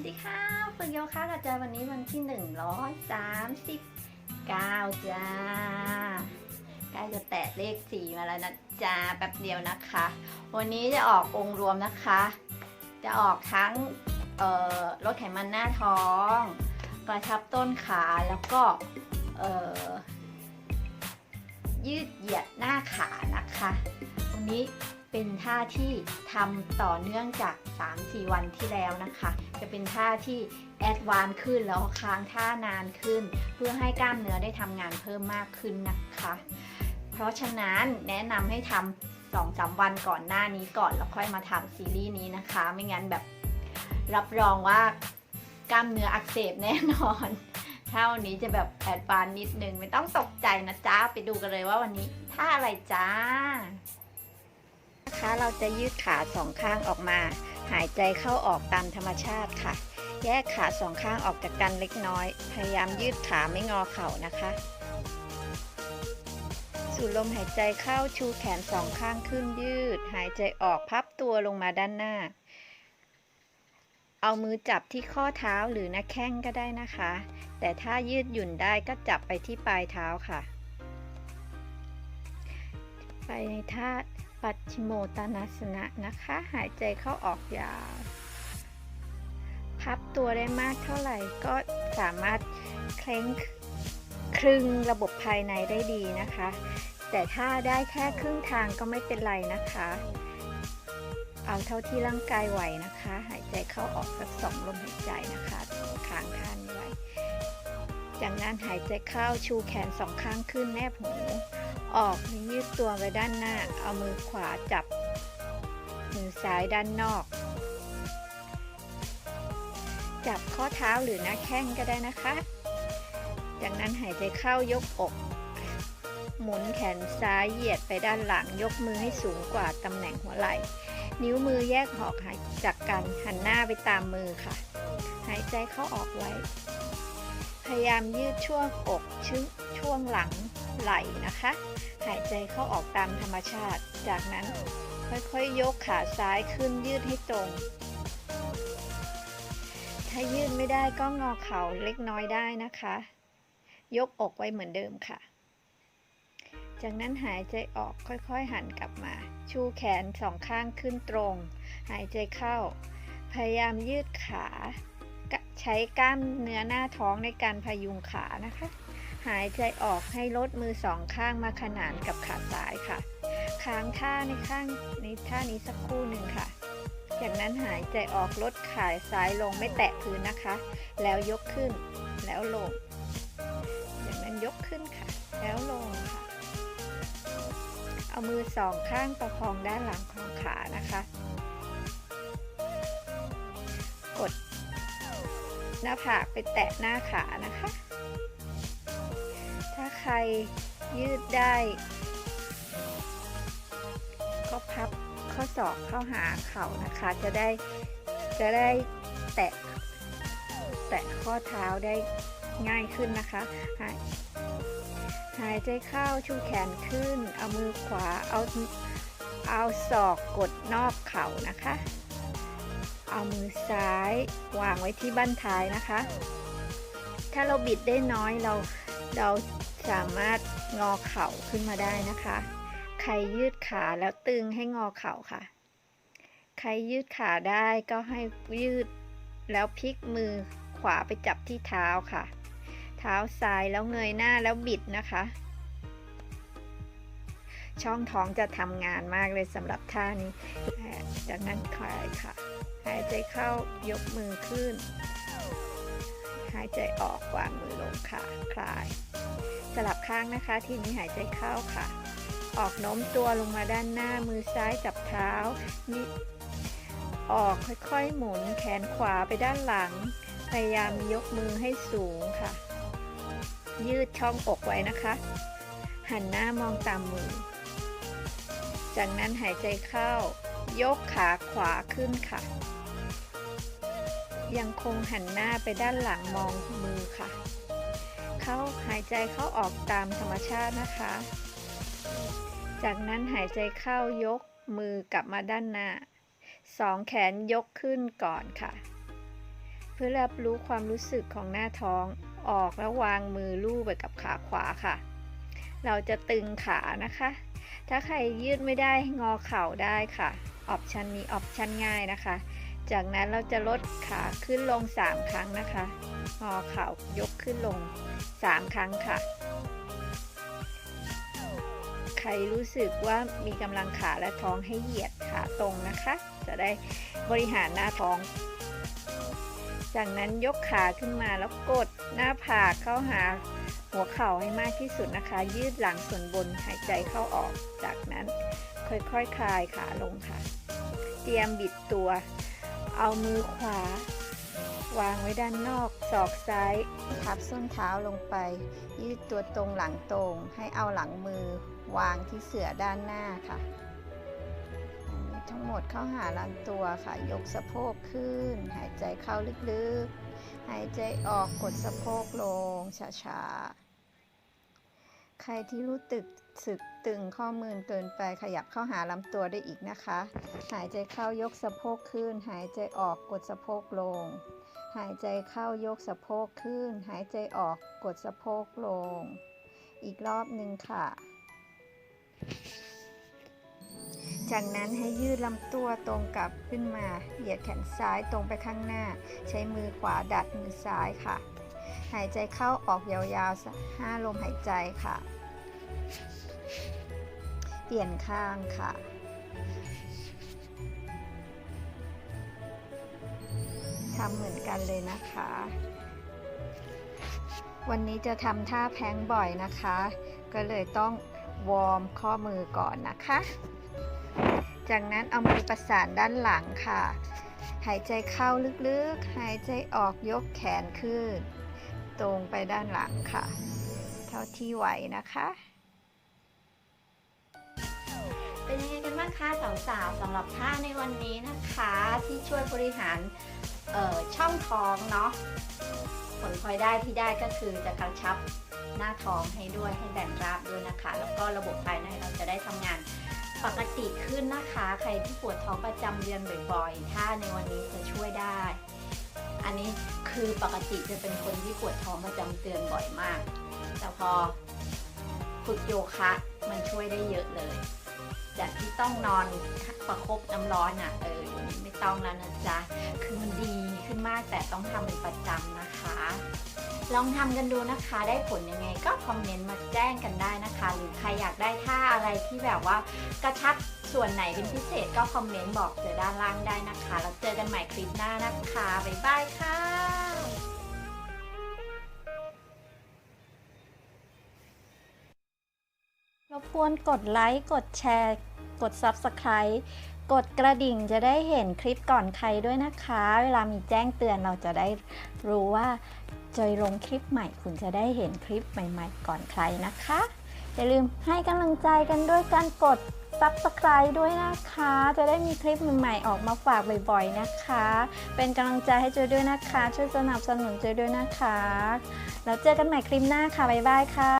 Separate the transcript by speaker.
Speaker 1: สวัสดีค่ะฝึกโยคะกับจาวันนี้วันที่ 139 จ้าใกล้จะแตะเลขสี่มาแล้วนะจ้าแป๊บเดียวนะคะ วันนี้จะออกองค์รวมนะคะ จะออกทั้งลดไขมันหน้าท้อง กระชับต้นขาแล้วก็ยืดเหยียดหน้าขานะคะ วันนี้ เป็นท่าที่ทำต่อเนื่องจาก 3-4 วันที่แล้วนะคะ จะเป็นท่าที่แอดวาน์ขึ้นแล้วค้างท่านานขึ้น เพื่อให้กล้ามเนื้อได้ทำงานเพิ่มมากขึ้นนะคะ เพราะฉะนั้นแนะนำให้ทำสองสามวันก่อนหน้านี้ก่อนแล้วค่อยมาทำซีรีส์นี้นะคะ ไม่งั้นแบบรับรองว่ากล้ามเนื้ออักเสบแน่นอนถ้าวันนี้จะแบบแอดวาน์นิดนึงไม่ต้องตกใจนะจ๊ะไปดูกันเลยว่าวันนี้ท่าอะไรจ้า นะคะ เราจะยืดขาสองข้างออกมา หายใจเข้าออกตามธรรมชาติค่ะ แยกขาสองข้างออกจากกันเล็กน้อย พยายามยืดขาไม่งอเข่านะคะ สูดลมหายใจเข้าชูแขนสองข้างขึ้นยืด หายใจออกพับตัวลงมาด้านหน้า เอามือจับที่ข้อเท้าหรือหน้าแข้งก็ได้นะคะ แต่ถ้ายืดหยุ่นได้ก็จับไปที่ปลายเท้าค่ะ ไปในท่า ปัจฉิโมตานาสนะนะคะ หายใจเข้าออกยาว พับตัวได้มากเท่าไหร่ก็สามารถเคล้งครึ่งระบบภายในได้ดีนะคะ แต่ถ้าได้แค่ครึ่งทางก็ไม่เป็นไรนะคะ เอาเท่าที่ร่างกายไหวนะคะ หายใจเข้าออกสักสองลมหายใจนะคะค้างท่านไว้ จากนั้นหายใจเข้าชูแขนสองข้างขึ้นแนบหู ออกยืดตัวไปด้านหน้า เอามือขวาจับ มือซ้ายด้านนอก จับข้อเท้าหรือหน้าแข้งก็ได้นะคะ จากนั้นหายใจเข้ายกอก หมุนแขนซ้ายเหยียดไปด้านหลัง ยกมือให้สูงกว่าตำแหน่งหัวไหล่ นิ้วมือแยกหอกหายจากกันหันหน้าไปตามมือค่ะ หายใจเข้าออกไว้ พยายามยืดช่วงอกชึช่วงหลังไหล่นะคะ หายใจเข้าออกตามธรรมชาติ จากนั้นค่อยๆยกขาซ้ายขึ้นยืดให้ตรง ถ้ายืดไม่ได้ก็งอเข่าเล็กน้อยได้นะคะ ยกอกไว้เหมือนเดิมค่ะ จากนั้นหายใจออกค่อยๆหันกลับมา ชูแขนสองข้างขึ้นตรง หายใจเข้า พยายามยืดขา ใช้กล้ามเนื้อหน้าท้องในการพยุงขานะคะ หายใจออกให้ลดมือสองข้างมาขนานกับขาซ้ายค่ะ ค้างท่าในข้างในท่านี้สักครู่หนึ่งค่ะ จากนั้นหายใจออกลดขาซ้ายลงไม่แตะพื้นนะคะ แล้วยกขึ้นแล้วลง จากนั้นยกขึ้นค่ะ แล้วลงค่ะ เอามือสองข้างประคองด้านหลังของขานะคะ หน้าผากไปแตะหน้าขานะคะ ถ้าใครยืดได้ ก็พับข้อศอกเข้าหาเข่านะคะ จะได้จะได้แตะแตะข้อเท้าได้ง่ายขึ้นนะคะหายหายใจเข้าชูแขนขึ้น เอามือขวาเอาเอาศอกกดนอกเข่านะคะ เอามือซ้ายวางไว้ที่บั้นท้ายนะคะ ถ้าเราบิดได้น้อยเราเราสามารถงอเข่าขึ้นมาได้นะคะ ใครยืดขาแล้วตึงให้งอเข่าค่ะ ใครยืดขาได้ก็ให้ยืดแล้วพลิกมือขวาไปจับที่เท้าค่ะ เท้าซ้ายแล้วเงยหน้าแล้วบิดนะคะ ช่องท้องจะทำงานมากเลยสำหรับท่านี้จากนั้นคลายค่ะ หายใจเข้ายกมือขึ้น หายใจออกวางมือลงค่ะ คลาย สลับข้างนะคะ ทีนี้หายใจเข้าค่ะ ออกโน้มตัวลงมาด้านหน้ามือซ้ายจับเท้านี่ออกค่อยๆ หมุนแขนขวาไปด้านหลัง พยายามยกมือให้สูงค่ะ ยืดช่องอกไว้นะคะ หันหน้ามองตามมือ จากนั้นหายใจเข้ายกขาขวาขึ้นค่ะ ยังคงหันหน้าไปด้านหลังมองมือค่ะ เข้าหายใจเข้าออกตามธรรมชาตินะคะ จากนั้นหายใจเข้ายกมือกลับมาด้านหน้าสองแขนยกขึ้นก่อนค่ะพพื่อรับรู้ความรู้สึกของหน้าท้องออกแล้ววางมือลูบไปกับขาขวาค่ะ เราจะตึงขานะคะ ถ้าใครยืดไม่ได้งอเข่าได้ค่ะ ออปชันนี้ออปชันง่ายนะคะ จากนั้นเราจะลดขาขึ้นลง 3 ครั้งนะคะงอเข่ายกขึ้นลง 3 ครั้งค่ะ ใครรู้สึกว่ามีกำลังขาและท้องให้เหยียดขาตรงนะคะ จะได้บริหารหน้าท้อง จากนั้นยกขาขึ้นมาแล้วกดหน้าผากเข้าหาหัวเข่าให้มากที่สุดนะคะ ยืดหลังส่วนบนหายใจเข้าออก จากนั้นค่อยๆคคลายขาลงค่ะ เตรียมบิดตัว เอามือขวา วางไว้ด้านนอก ศอกซ้ายพับส้นเท้าลงไป ยืดตัวตรงหลังตรง ให้เอาหลังมือวางที่เสื่อด้านหน้าค่ะอันนี้ทั้งหมดเข้าหาลำตัวค่ะ ยกสะโพกขึ้น หายใจเข้าลึกๆ หายใจออกกดสะโพกลงช้าๆ ใครที่รู้ตึกสึกตึงข้อมือเกินไปขยับเข้าหาลำตัวได้อีกนะคะ หายใจเข้ายกสะโพกขึ้น หายใจออกกดสะโพกลง หายใจเข้ายกสะโพกขึ้น หายใจออกกดสะโพกลง อีกรอบหนึ่งค่ะ จากนั้นให้ยืดลำตัวตรงกลับขึ้นมา เหยียดแขนซ้ายตรงไปข้างหน้า ใช้มือขวาดัดมือซ้ายค่ะ หายใจเข้าออกยาวๆห้าลมหายใจค่ะ เปลี่ยนข้างค่ะ ทำเหมือนกันเลยนะคะ วันนี้จะทำท่าแพ้งบ่อยนะคะ ก็เลยต้องวอร์มข้อมือก่อนนะคะ จากนั้นเอามือประสานด้านหลังค่ะ หายใจเข้าลึกๆ หายใจออกยกแขนขึ้น ตรงไปด้านหลังค่ะ เท่าที่ไหวนะคะ
Speaker 2: เป็นยังไงกันบ้างคะสาวๆสำหรับท่าในวันนี้นะคะ ที่ช่วยบริหารเอ่อช่องท้องเนาะผลพลอยได้ที่ได้ก็คือจะกระชับหน้าท้องให้ด้วยให้แบนราบด้วยนะคะ แล้วก็ระบบภายในเราจะได้ทำงานปกติขึ้นนะคะ ใครที่ปวดท้องประจำเดือนบ่อยๆ ถ้าในวันนี้จะช่วยได้ อันนี้ คือปกติจะเป็นคนที่ปวดท้องประจำเดือนบ่อยมาก แต่พอฝึกโยคะมันช่วยได้เยอะเลย จากที่ต้องนอนประคบน้ำร้อนอะเออวันนี้ไม่ต้องแล้วนะจ๊ะ คือมันดีขึ้นมากแต่ต้องทำเป็นประจำนะคะ ลองทำกันดูนะคะ ได้ผลยังไงก็คอมเมนต์มาแจ้งกันได้นะคะ หรือใครอยากได้ท่าอะไรที่แบบว่ากระชับ ส่วนไหนเป็นพิเศษก็คอมเมนต์บอกเจอด้านล่างได้นะคะ แล้วเจอกันใหม่คลิปหน้านะคะ บ๊ายบายค่ะ
Speaker 1: รบกวนกดไลค์ กดแชร์ กด Subscribe กดกระดิ่งจะได้เห็นคลิปก่อนใครด้วยนะคะ เวลามีแจ้งเตือนเราจะได้รู้ว่าจอยลงคลิปใหม่ คุณจะได้เห็นคลิปใหม่ ๆ ก่อนใครนะคะ อย่าลืมให้กำลังใจกันด้วยการกด Subscribe ด้วยนะคะ จะได้มีคลิปใหม่ๆออกมาฝากบ่อยๆนะคะ เป็นกำลังใจให้เจอด้วยนะคะ ช่วยสนับสนุนเจอด้วยนะคะ แล้วเจอกันใหม่คลิปหน้าค่ะ บ๊ายบายค่ะ